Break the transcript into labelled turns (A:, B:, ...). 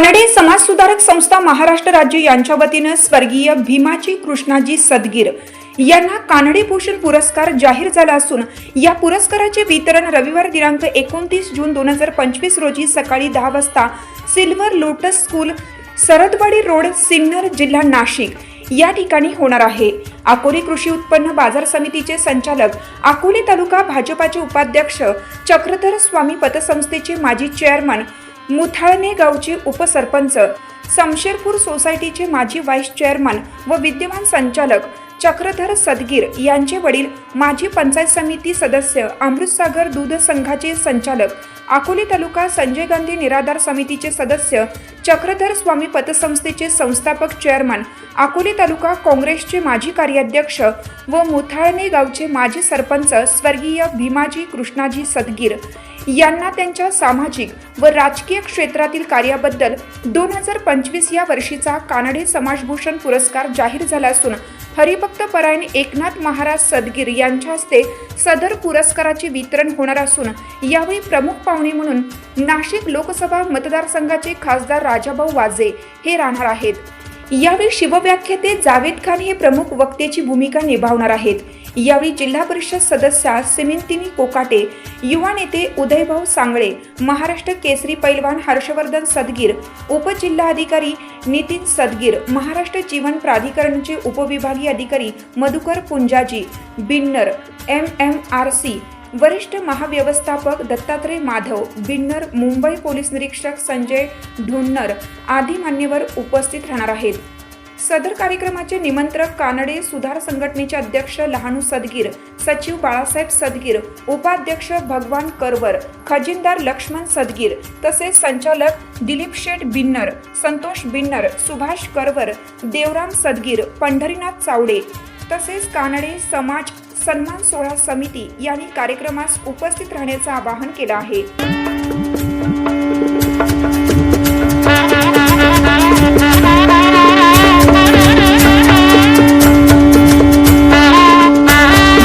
A: कानडे समाजसुधारक संस्था महाराष्ट्र राज्य यांच्या वतीनं स्वर्गीय भीमाजी कृष्णाजी सदगीर यांना कानडे भूषण पुरस्कार जाहीर झाला असून या पुरस्काराचे वितरण रविवार दिनांक एकोणतीस जून दोन हजार पंचवीस रोजी सकाळी दहा वाजता silver lotus school Sardwadi road Sinnar जिल्हा नाशिक या ठिकाणी होणार आहे. अकोले कृषी उत्पन्न बाजार समितीचे संचालक अकोले तालुका भाजपाचे उपाध्यक्ष चक्रधर स्वामी पतसंस्थेचे माजी चेअरमन मुथाळणे गावचे उपसरपंच समशेरपूर सोसायटीचे माजी व्हाईस चेअरमन व विद्यमान संचालक चक्रधर सदगीर यांचे वडील माजी पंचायत समिती सदस्य अमृतसागर दूध संघाचे संचालक अकोले तालुका संजय गांधी निराधार समितीचे सदस्य चक्रधर स्वामी पतसंस्थेचे संस्थापक चेअरमन अकोले तालुका काँग्रेसचे माजी कार्याध्यक्ष व मुथाळणे गावचे माजी सरपंच स्वर्गीय भीमाजी कृष्णाजी सदगीर. यांना त्यांच्या सामाजिक व राजकीय क्षेत्रातील कार्याबद्दल दोन हजार पंचवीस या वर्षीचा कानडे समाजभूषण पुरस्कार जाहीर झाला असून हरिभक्त परायण एकनाथ महाराज सदगीर यांच्या हस्ते सदर पुरस्काराचे वितरण होणार असून यावेळी प्रमुख पाहुणे म्हणून नाशिक लोकसभा मतदारसंघाचे खासदार राजाभाऊ वाजे हे राहणार आहेत. यावेळी शिवव्याख्याते जावेद खान हे प्रमुख वक्त्याची भूमिका निभावणार आहेत. यावेळी जिल्हा परिषद सदस्या सिमिंतिनी कोकाटे युवा नेते उदयभाऊ सांगळे महाराष्ट्र केसरी पैलवान हर्षवर्धन सदगीर उपजिल्हाधिकारी नितीन सदगीर महाराष्ट्र जीवन प्राधिकरणचे उपविभागीय अधिकारी Madhukar Punjaji Binnar M M R C वरिष्ठ महाव्यवस्थापक दत्तात्रय माधव बिन्नर मुंबई पोलीस निरीक्षक संजय ढुन्नर आदी मान्यवर उपस्थित राहणार आहेत. सदर कार्यक्रमाचे निमंत्रक कानडे सुधार संघटनेचे अध्यक्ष लहानू सदगीर सचिव बाळासाहेब सदगीर उपाध्यक्ष भगवान करवर खजिनदार लक्ष्मण सदगीर तसेच संचालक दिलीप शेठ बिन्नर संतोष बिन्नर सुभाष करवर देवराम सदगीर पंढरीनाथ चावडे तसेच कानडे समाज सन्मान सोहळा समिती यांनी कार्यक्रमास उपस्थित राहण्याचं आवाहन केलं आहे.